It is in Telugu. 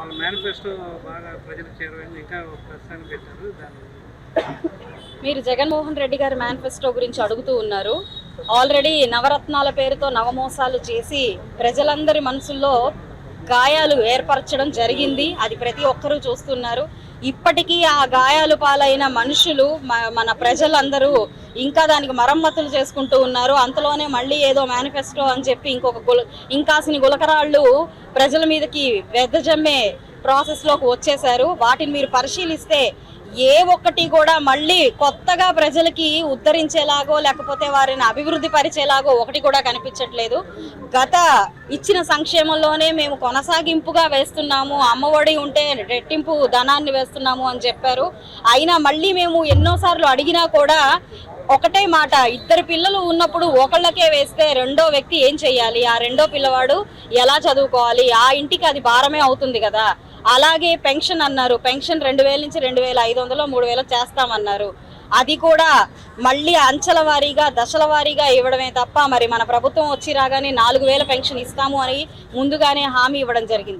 వాళ్ళ మేనిఫెస్టో బాగా ప్రజలకు చేరువైంది. ఇంకా ప్రస్తుతానికి పెట్టారు. దాని మీరు జగన్మోహన్ రెడ్డి గారి మేనిఫెస్టో గురించి అడుగుతూ ఉన్నారు. ఆల్రెడీ నవరత్నాల పేరుతో నవమోసాలు చేసి ప్రజలందరి మనసుల్లో గాయాలు ఏర్పరచడం జరిగింది. అది ప్రతి ఒక్కరూ చూస్తున్నారు. ఇప్పటికీ ఆ గాయాలు పాలైన మనుషులు మన ప్రజలందరూ ఇంకా దానికి మరమ్మతులు చేసుకుంటూ ఉన్నారు. అంతలోనే మళ్ళీ ఏదో మేనిఫెస్టో అని చెప్పి ఇంకొక గుల ఇంకాసిని గులకరాళ్ళు ప్రజల మీదకి వెదజమ్మే ప్రాసెస్లోకి వచ్చేసారు వాటిని మీరు పరిశీలిస్తే ఏ ఒక్కటి కూడా మళ్ళీ కొత్తగా ప్రజలకి ఉద్ధరించేలాగో లేకపోతే వారిని అభివృద్ధి పరిచేలాగో ఒకటి కూడా కనిపించట్లేదు. గత ఇచ్చిన సంక్షేమంలోనే మేము కొనసాగింపుగా వేస్తున్నాము. అమ్మఒడి ఉంటే రెట్టింపు ధనాన్ని వేస్తున్నాము అని చెప్పారు. అయినా మళ్ళీ మేము ఎన్నోసార్లు అడిగినా కూడా ఒకటే మాట ఇద్దరు పిల్లలు ఉన్నప్పుడు ఒకళ్ళకే వేస్తే రెండో వ్యక్తి ఏం చెయ్యాలి? ఆ రెండో పిల్లవాడు ఎలా చదువుకోవాలి? ఆ ఇంటికి అది భారమే అవుతుంది కదా. అలాగే పెన్షన్ అన్నారు. పెన్షన్ రెండు వేల నుంచి రెండు వేల ఐదు వందలు మూడు వేలు చేస్తామన్నారు. అది కూడా మళ్ళీ అంచెల వారీగా దశల వారీగా ఇవ్వడమే తప్ప మరి మన ప్రభుత్వం వచ్చి రాగానే నాలుగు వేల పెన్షన్ ఇస్తాము అని ముందుగానే హామీ ఇవ్వడం జరిగింది.